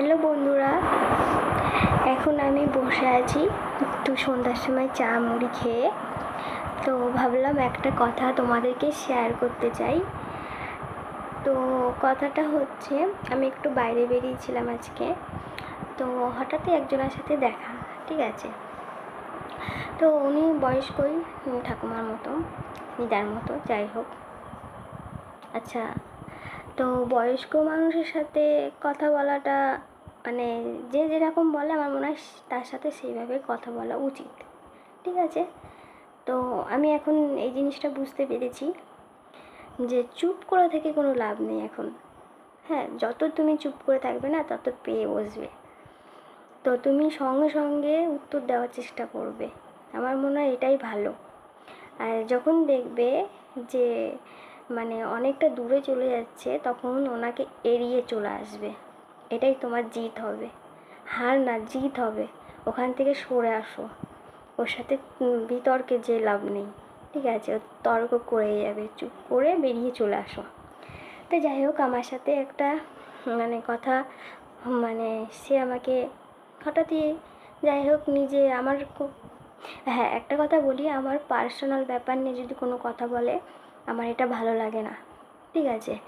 Hello বন্ধুরা, এখন আমি বসে আছি একটু সন্ধ্যার সময় চা মুড়ি খেয়ে। তো ভাবলাম একটা কথা তোমাদেরকে শেয়ার করতে চাই। তো কথাটা হচ্ছে, আমি একটু বাইরে বেরিয়েছিলাম আজকে। তো হঠাৎই একজনের সাথে দেখা, ঠিক আছে? তো উনি বয়স্কই ঠাকুমার মতো দিদার মতো, যাই হোক। আচ্ছা তো বয়স্ক মানুষের সাথে কথা বলাটা মানে যে যেরকম বলে আমার মনে হয় তার সাথে সেইভাবে কথা বলা উচিত। ঠিক আছে? তো আমি এখন এই জিনিসটা বুঝতে পেরেছি যে চুপ করে থেকে কোনো লাভ নেই এখন। হ্যাঁ যত তুমি চুপ করে থাকবে না, তত পেয়ে বসবে। তো তুমি সঙ্গে সঙ্গে উত্তর দেওয়ার চেষ্টা করবে। আমার মনে হয় এটাই ভালো। আর যখন দেখবে যে মানে অনেকটা দূরে চলে যাচ্ছে, তখন ওনাকে এড়িয়ে চলে আসবে। এটাই তোমার জিত হবে। হার না, জিত হবে। ওখান থেকে সরে আসো। ওর সাথে বিতর্কে যে লাভ নেই। ঠিক আছে তর্ক করে যাবে, চুপ করে বেরিয়ে চলে আসো। তো যাই হোক, আমার সাথে একটা মানে কথা মানে সে আমাকে হঠাৎই, যাই হোক, নিজে আমার খুব হ্যাঁ একটা কথা বলি, আমার পার্সোনাল ব্যাপার নিয়ে যদি কোনো কথা বলে আমার এটা ভালো লাগে না। ঠিক আছে?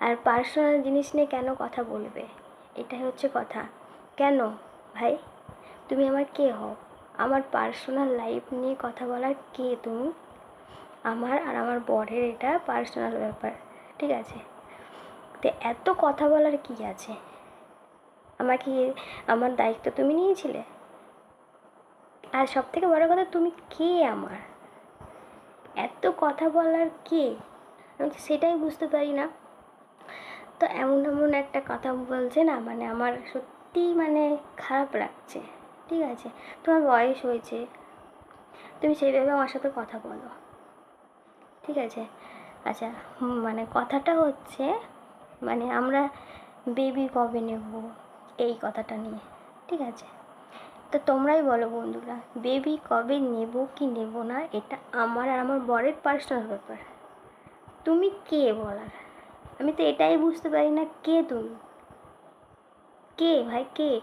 আর পার্সোনাল জিনিস নিয়ে কেন কথা বলবে? এটাই হচ্ছে কথা। কেন ভাই? তুমি আমার কে হও? আমার পার্সোনাল লাইফ নিয়ে কথা বলার কে তুমি? আমার আর আমার বরের এটা পার্সোনাল ব্যাপার। ঠিক আছে? তো এত কথা বলার কি আছে? আমাকে আমার দায়িত্ব তুমি নিয়েছিলে? আর সব থেকে বড় কথা, তুমি কে আমার? এত কথা বলার কে? আমি সেটাই বুঝতে পারি না। তো এমন এমন একটা কথা বলছে না মানে আমার সত্যি মানে খারাপ লাগছে, ঠিক আছে? তোমার বয়স হয়েছে, তুমি সেইভাবে আমার সাথে কথা বলো, ঠিক আছে? আচ্ছা মানে কথাটা হচ্ছে মানে আমরা বেবি কবে নেব, এই কথাটা নিয়ে, ঠিক আছে? তো তোমরাই বলো বন্ধুরা বেবি কবে নেব কি নেব না, এটা আমার আর আমার বরের পার্সোনাল ব্যাপার। তুমি কে বলার? আমি তো এটাই বুঝতে পারি না, কে তুমি? কে ভাই, কে?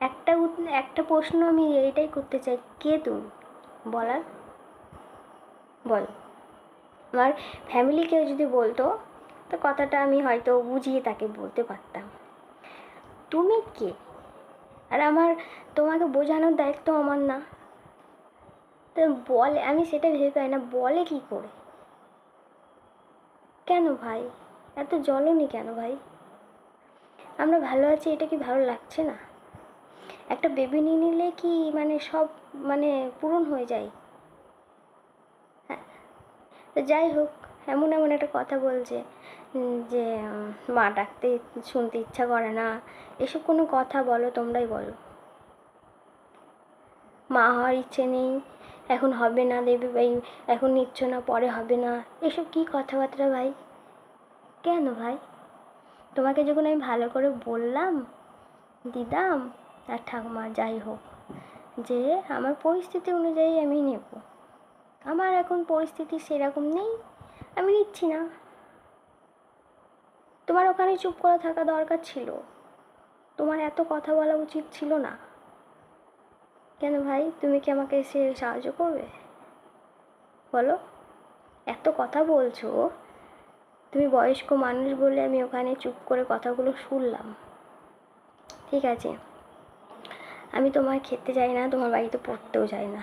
একটা একটা প্রশ্ন আমি এইটাই করতে চাই, কে তুমি? বলার? বল। আমার ফ্যামিলি কেউ যদি বলতো, তো কথাটা আমি হয়তো বুঝিয়ে তাকে বলতে পারতাম। তুমি কে? আর আমার তোমাকে বোঝানোর দায়িত্ব আমার না। তো বলে, আমি সেটা ভেবে পাই না, বলে কি করে? কেন ভাই? এত জ্বলনি কেন ভাই? আমরা ভালো আছি, এটা কি ভালো লাগছে না? একটা বেবি নিয়ে নিলে কি মানে সব মানে পূরণ হয়ে যায়? হ্যাঁ। তো যাই হোক, এমন এমন একটা কথা বলছে। যে মা ডাকতে শুনতে ইচ্ছা করে না। এসব কোনো কথা বলো, তোমরাই বলো। মা হওয়ার ইচ্ছে নেই। এখন হবে না দেবে ভাই, এখন নিচ্ছ না, পরে হবে না। এসব কি কথাবার্তা ভাই? কেন ভাই? তোমাকে যখন আমি ভালো করে বললাম, দিদাম আর ঠাকুমা, যাই হোক, যে আমার পরিস্থিতি অনুযায়ী আমি নেব। আমার এখন পরিস্থিতি সেরকম নেই, আমি নিচ্ছি না। তোমার ওখানে চুপ করে থাকা দরকার ছিল। তোমার এত কথা বলা উচিত ছিল না। কেন ভাই, তুমি কি আমাকে এসে সাহায্য করবে? বলো, এত কথা বলছো। তুমি বয়স্ক মানুষ বলে আমি ওখানে চুপ করে কথাগুলো শুনলাম। ঠিক আছে, আমি তোমার খেতে যাই না, তোমার বাড়িতে পড়তেও যাই না।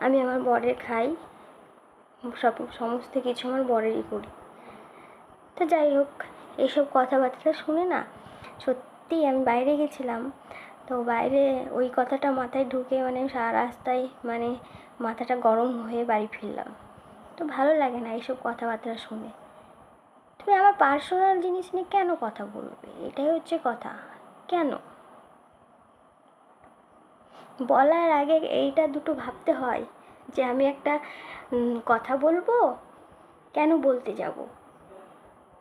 আমি আমার বরের খাই, সব, সমস্ত কিছু আমার বরেরই করি। তো যাই হোক এইসব কথাবার্তা শুনে না সত্যি আমি বাইরে গেছিলাম। তো বাইরে ওই কথাটা মাথায় ঢুকে মানে সারা রাস্তায় মানে মাথাটা গরম হয়ে বাড়ি ফিরলাম। তো ভালো লাগে না এইসব কথাবার্তা শুনে। তুমি আমার পার্সোনাল জিনিস নিয়ে কেন কথা বলবে? এটাই হচ্ছে কথা। কেন? বলার আগে এইটা দুটো ভাবতে হয় যে আমি একটা কথা বলব, কেন বলতে যাব?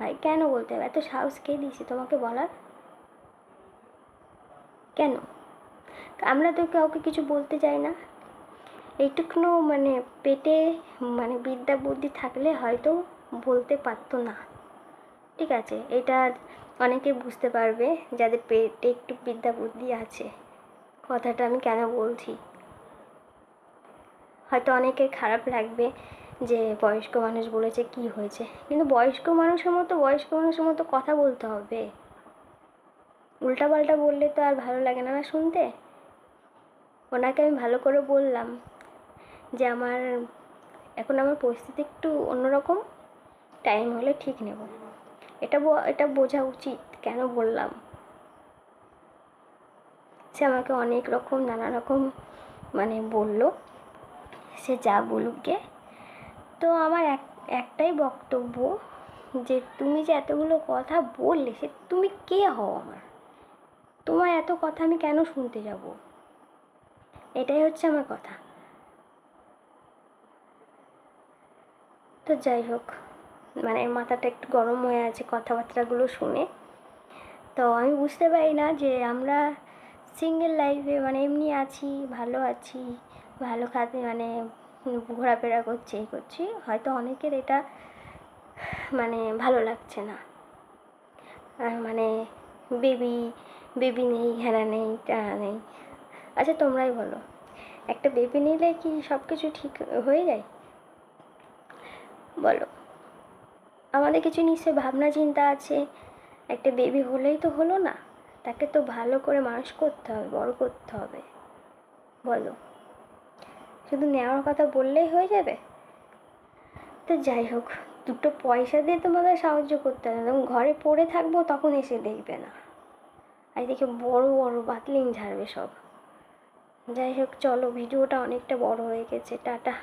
ভাই, কেন বলতে হবে? এত সাহস কে দিয়েছে তোমাকে বলার? কেন? আমরা তো কাউকে কিছু বলতে চাই না। এইটুকুনো মানে পেটে মানে বিদ্যা বুদ্ধি থাকলে হয়তো বলতে পারতো না। ঠিক আছে, এটা অনেকে বুঝতে পারবে যাদের পেটে একটু বিদ্যা বুদ্ধি আছে। কথাটা আমি কেন বলছি? হয়তো অনেকের খারাপ লাগবে। যে বয়স্ক মানুষ বলেছে কি হয়েছে। কিন্তু বয়স্ক মানুষের মতো, বয়স্ক মানুষের মতো কথা বলতে হবে। উল্টাপাল্টা বললে তো আর ভালো লাগে না না শুনতে? ওনাকে আমি ভালো করে বললাম যে আমার, এখন আমার পরিস্থিতি একটু অন্যরকম টাইম হলে ঠিক নেব। এটা এটা বোঝা উচিত, কেন বললাম? সে আমাকে অনেক রকম, নানা রকম মানে বলল। সে যা বলুক গে। তো আমার এক, একটাই বক্তব্য যে তুমি যে এতগুলো কথা বললে, সে তুমি কে হও আমার? তোমার এত কথা আমি কেন শুনতে যাব? এটাই হচ্ছে আমার কথা। তো যাই হোক মানে মাথাটা একটু গরম হয়ে আছে কথাবার্তাগুলো শুনে। তো আমি বুঝতে পারি না যে আমরা সিঙ্গেল লাইফে মানে এমনি আছি, ভালো আছি, ভালো খাতে মানে ঘোরাফেরা করছি, এই করছি। হয়তো অনেকের এটা মানে ভালো লাগছে না। মানে বেবি বেবি নেই, হেনা নেই, টানা নেই। আচ্ছা তোমরাই বলো। একটা বেবি নিলে কি সব কিছু ঠিক হয়ে যায়? বলো। আমাদের কিছু নিশ্চয়ই ভাবনা, চিন্তা আছে। একটা বেবি হলেই তো হলো না। তাকে তো ভালো করে মানুষ করতে হবে, বড় করতে হবে। বলো। শুধু নেওয়ার কথা বললেই হয়ে যাবে? তো যাই হোক, দুটো পয়সা দিয়ে তোমাদের সাহায্য করতে হবে। যখন ঘরে পড়ে থাকব তখন এসে দেখবে না। আর দেখে বড় বড় বাতলিং ঝাড়বে সব। যাই হোক, চলো, ভিডিওটা অনেকটা বড় হয়ে গেছে। টাটা।